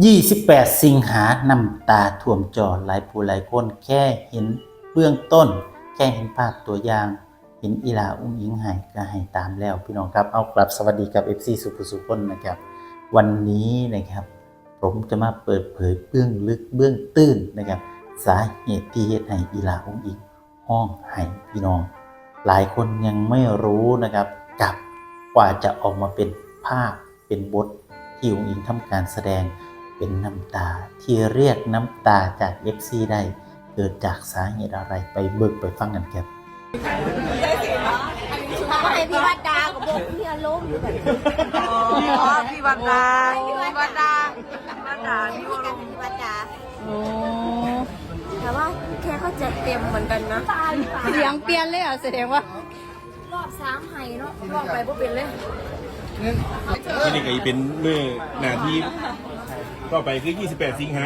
28 สิงหาน้ำตาท่วมจอหลายผู้หลายคนแค่เห็นเบื้องต้น แค่เห็นภาพตัวอย่าง เห็นอีลาอุ้งอิงหายก็ให้ตามแล้วพี่น้องครับเอากลับสวัสดีกับ FC สุภสุคนนะครับ วันนี้นะครับ ผมจะมาเปิดเผยเบื้องลึกเบื้องตื้นนะครับ สาเหตุที่เฮ็ดให้อีลาอุ้งอิงห้องไห้พี่น้อง หลายคนยังไม่รู้นะครับกับกว่าจะออกมาเป็นภาพเป็นบทที่อุ้งอิงทำการแสดง เป็นน้ำตาที่เรียกน้ำตาจาก FC ได้เกิดจากสาเหตุอะไรไปเบิกไปฟังกันครับถ้าให้พี่วัดดากับโบกพี่อารมณ์อยู่แบบอ๋อพี่วันดาพี่วันดาพี่วันดาพี่วรมพี่วัดดาโอ้แต่ว่าแค่เขาจะเต็มเหมือนกันนะเสียงเปลี่ยนเลยเหรอะแสดงว่ารอบสามไห้เนาะรอบไปบ่เป็นเลยที่นี่ก็อีเป็นเมื่อหนาที ต่อไปคือ 28 สิงหา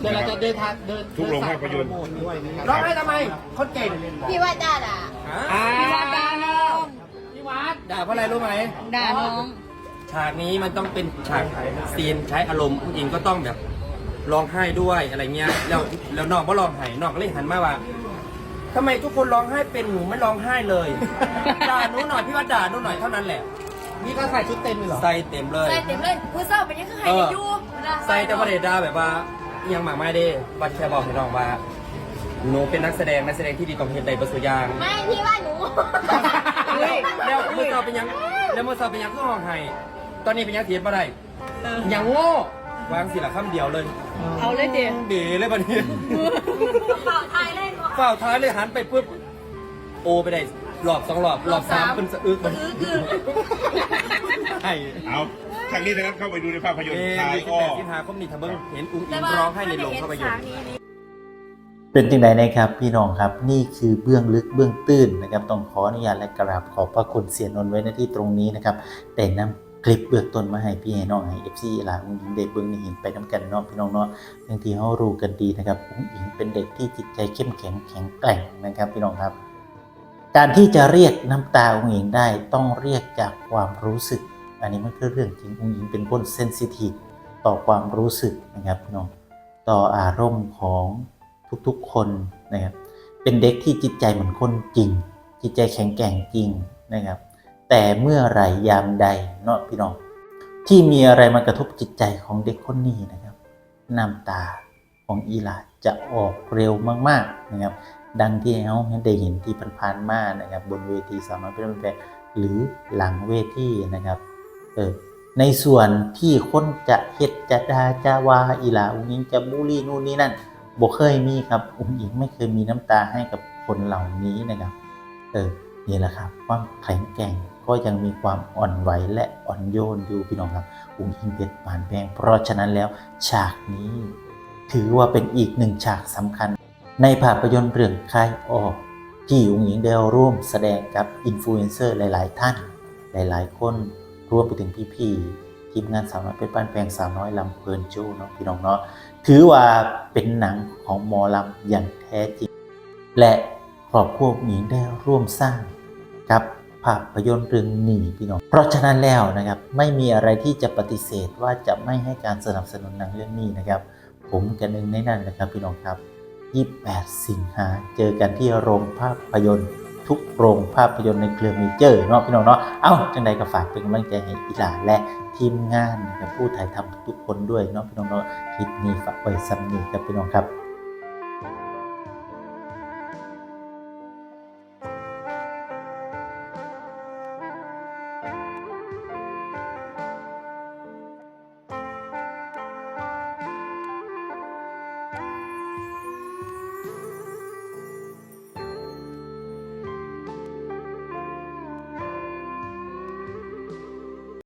เดี๋ยวเราจะเดินทางเดินทุกโรงภาพยนตร์ ด้วยนะครับร้องให้ทำไมคนเก่งพี่วัดดาด่าอ่าพี่วัดด่าน้องพี่วัดด่าเพราะอะไรรู้ไหม ด่าน้อง ฉากนี้มันต้องเป็นฉากซีนใช้อารมณ์ผู้หญิงก็ต้องแบบร้องไห้ด้วยอะไรเงี้ย แล้วแล้วน้องก็ร้องไห้น้องก็เลยหันมาว่าทำไมทุกคนร้องไห้เป็นหนูไม่ร้องไห้เลย ด่าหนูหน่อยพี่ว่าด่าหนูหน่อยเท่านั้นแหละ นี่ก็ใส่ชุดเต็มเลยเหรอ ใส่เต็มเลย ใส่เต็มเลยผู้เศร้าเป็นยังคือไห้เอออยู่ใส่แต่ว่าเดด่าแบบว่าอิหยังหมากไม่ได้วัดแค่บอกให้น้องว่าหนูเป็นนักแสดงนักแสดงที่ดีต้องเห็นใดประสุอยางไม่พี่ว่าหนูแล้วเมื่อเช้าเป็นหยังแล้วเมื่อเช้าเป็นหยังก็ร้องไห้ตอนนี้เป็นหยังเทียบมาได้หยังโง่วางสิละคำเดียวเลย เอาเลยเดี๋ยวเด๋เลยบัดนี้เปล่าไทยเล่นฝ้าวท้ายเลยหันไปปุ๊บโอไปได้ รอบสองรอบรอบสามเป็นสะอึกมันใช่เอาทางนี้นะครับเข้าไปดูในภาพยนตเอร์งชายมีสิบอ้อแปดสิงหาคมนี่ทำเบิ้งเห็นอุ้งอิงร้องให้ในโรงภาพยนตร์เป็นจริงใดนะครับพี่น้องครับนี่คือเบื้องลึกเบื้องตื้นนะครับต้องขออนุญาตและกราบขอบพระคุณเสียนนท์ไว้ในที่ตรงนี้นะครับแต่นำคลิปเบื้องต้นมาให้พี่ให้น้องให้เอฟซีหลานอุ้งอิงได้เบื้องในเห็นไปน้ำกันเนาะพี่น้องเนาะบางทีเขารู้กันดีนะครับอุ้งอิงเป็นเด็กที่จิตใจเข้มแข็งแข็งแกร่งนะครับพี่น้องครับ การที่จะเรียกน้ำตาอุ้งอิงได้ต้องเรียกจากความรู้สึก อันนี้มันคือเรื่องจริงอุ้งอิงเป็นคนเซนซิทีฟต่อความรู้สึกนะครับน้องต่ออารมณ์ของทุกๆคนนะครับเป็นเด็กที่จิตใจเหมือนคนจริง จิตใจแข็งแกร่งจริงนะครับ แต่เมื่อไหรยามใดเนาะพี่น้องที่มีอะไรมากระทบจิตใจของเด็กคนนี้นะครับน้ำตาของอีหลาจะออกเร็วมากๆนะครับ ดังที่เขาได้เห็นที่ผ่านๆมานะครับ บนเวทีสาวน้อยเพชรบ้านแพงหรือหลังเวทีนะครับเออในส่วนที่คนจะเฮ็ดจะดาจะวาอีลาอุ้งอิงจะบูลลี่นู่นนี่นั่นบ่เคยมีครับอุ้งอิงไม่เคยมีน้ำตาให้กับคนเหล่านี้นะครับเออนี่แหละครับความแข็งแกร่งก็ยังมีความอ่อนไหวและอ่อนโยนอยู่พี่น้องครับอุ้งอิงเพชรปานแพงเพราะฉะนั้นแล้วฉากนี้ ถือว่าเป็นอีกหนึ่งฉากสำคัญ ในภาพยนตร์เรื่องคายออกที่อุ้งอิงได้ร่วมแสดงกับอินฟลูเอนเซอร์หลาย ๆ ท่าน หลาย ๆ คนรวมไปถึงพี่ ๆ ทีมงานสาวน้อยเพชรบ้านแพงสาวน้อยลำเพลินโจ้เนาะพี่น้องเนาะถือว่าเป็นหนังของมอลำอย่างแท้จริง และครอบครัวหญิงได้ร่วมสร้างกับภาพยนตร์เรื่องหนีพี่น้อง เพราะฉะนั้นแล้วนะครับไม่มีอะไรที่จะปฏิเสธว่าจะไม่ให้การสนับสนุนหนังเรื่องนี้นะครับ ผมกันหนึ่งในนั้นนะครับพี่น้องครับ 28 สิงหาเจอกันที่โรงภาพยนตร์ทุกโรงภาพยนตร์ในเครือเมเจอร์เนาะพี่น้องเนาะ เอ้า จังใดก็ฝากเป็นกำลังใจให้อีหลาและทีมงานกับผู้ถ่ายทำทุกๆคนด้วยเนาะพี่น้องเนาะ คลิปนี้ฝากไว้ซ้ำนี้ครับพี่น้องครับ